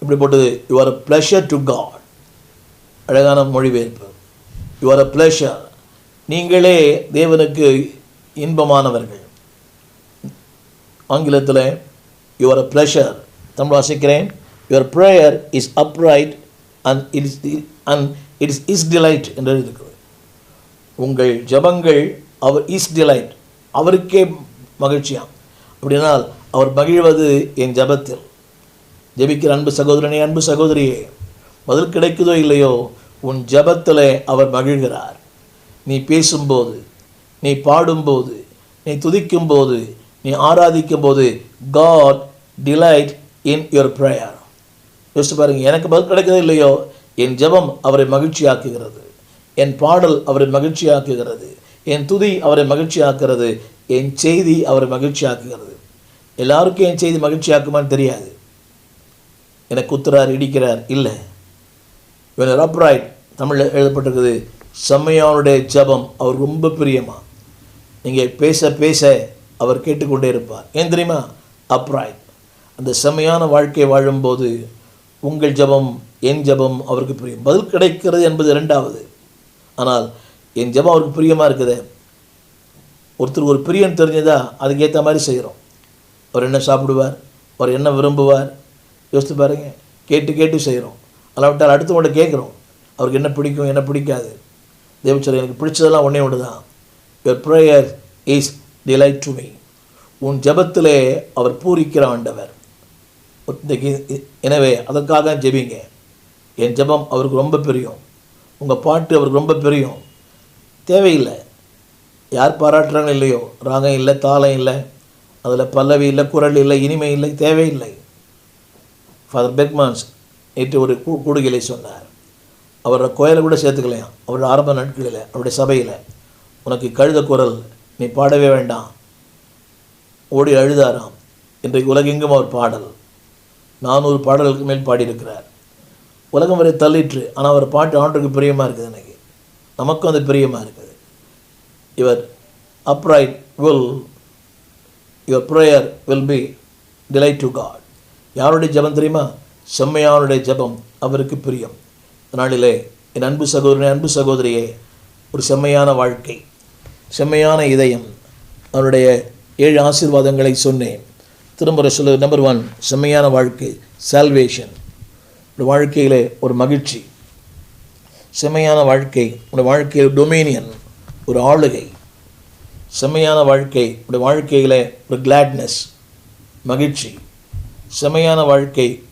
இப்படி போட்டது you are a pleasure to God அழகான மொழிபெயர்ப்பு. யூ ஆர் அ ப்ளஷர் நீங்களே தேவனுக்கு இன்பமானவர்கள். ஆங்கிலத்தில் யுவர் ப்ளஷர் தமிழ் வாசிக்கிறேன் your prayer is upright and it's and it is is delight என்று இருக்கிறது உங்கள் ஜபங்கள் அவர் இஸ் டிலைட் அவருக்கே மகிழ்ச்சியாம். அப்படினால் அவர் மகிழ்வது என் ஜபத்தில். ஜெபிக்கிற அன்பு சகோதரனே அன்பு சகோதரியே பதில் கிடைக்குதோ இல்லையோ உன் ஜபத்தில் அவர் மகிழ்கிறார். நீ பேசும்போது நீ பாடும்போது நீ துதிக்கும்போது நீ ஆராதிக்கும் போது God delight in your prayer யோசிச்சு பாருங்கள் எனக்கு பதில் கிடைக்கிறது இல்லையோ என் ஜெபம் அவரை மகிழ்ச்சியாக்குகிறது. என் பாடல் அவரை மகிழ்ச்சியாக்குகிறது. என் துதி அவரை மகிழ்ச்சியாக்குறது என் செய்தி அவரை மகிழ்ச்சியாக்குகிறது. எல்லாருக்கும் என் செய்தி மகிழ்ச்சியாக்குமான்னு தெரியாது. எனக்கு குத்துறார் இடிக்கிறார். இல்லை. இவன் அப்ராய்ட் தமிழில் எழுதப்பட்டிருக்குது செம்மையானுடைய ஜபம் அவர் ரொம்ப பிரியமா. நீங்கள் பேச பேச அவர் கேட்டுக்கொண்டே இருப்பார். ஏன் தெரியுமா? அப்ராய்ட் அந்த செம்மையான வாழ்க்கை வாழும்போது உங்கள் ஜபம் என் ஜபம் அவருக்கு பிரியம். பதில் கிடைக்கிறது என்பது இரண்டாவது. ஆனால் என் ஜபம் அவருக்கு பிரியமாக இருக்குதே? ஒருத்தர் ஒரு பிரியம் தெரிஞ்சதா அதுக்கேற்ற மாதிரி செய்கிறோம் அவர் என்ன சாப்பிடுவார்? அவர் என்ன விரும்புவார்? யோசித்து பாருங்கள் கேட்டு கேட்டு செய்கிறோம். அல்லாவிட்டால் அடுத்தவங்கள்ட்ட கேட்குறோம். அவருக்கு என்ன பிடிக்கும் என்ன பிடிக்காது. தேவச்சர் எனக்கு பிடிச்சதெல்லாம் ஒன்றே ஒன்று தான். Your prayer is delight to me உன் ஜபத்திலே அவர் பூரிக்கிற ஆண்டவர். எனவே அதற்காக ஜெபிங்க. என் ஜெபம் அவருக்கு ரொம்ப பிரியம். உங்கள் பாட்டு அவருக்கு ரொம்ப பிரியம். தேவையில்லை. யார் பாராட்டுறாங்க இல்லையோ ராகம் இல்லை தாளம் இல்லை அதில் பல்லவி இல்லை குரல் இல்லை இனிமை இல்லை தேவையில்லை. ஃபாதர் பெக்மான்ஸ் நேற்று ஒரு கூ கூடுகையிலே சொன்னார். அவரோட கோயிலை கூட சேர்த்துக்கலையாம் அவரோட ஆரம்ப நாட்களில் அவருடைய சபையில். உனக்கு கழுத குரல் நீ பாடவே வேண்டாம். ஓடி அழுதாராம். இன்றைக்கு உலகெங்கும் அவர் பாடல். நானூறு பாடல்களுக்கு மேல் பாடியிருக்கிறார். உலகம் வரை தள்ளிற்று. ஆனால் அவர் பாட்டு ஆண்டுக்கு பிரியமாக இருக்குது எனக்கு. நமக்கும் அது பிரியமாக இருக்குது. இவர் upright will your prayer will be delight to God யாருடைய ஜெபம் தெரியுமா? செம்மையானுடைய ஜெபம் அவருக்கு பிரியம். நாளிலே என் அன்பு சகோதரனே அன்பு சகோதரியே ஒரு செம்மையான வாழ்க்கை செம்மையான இதயம் அவருடைய ஏழு ஆசீர்வாதங்களை சொன்னேன். திருமுறை சொல்ல நம்பர் ஒன் செம்மையான வாழ்க்கை சால்வேஷன் ஒரு வாழ்க்கையிலே ஒரு மகிழ்ச்சி செம்மையான வாழ்க்கை உடைய வாழ்க்கையில் டொமினியன் ஒரு ஆளுகை. செம்மையான வாழ்க்கை உடைய வாழ்க்கையில் ஒரு கிளாட்னஸ் மகிழ்ச்சி. செமையான வாழ்க்கை.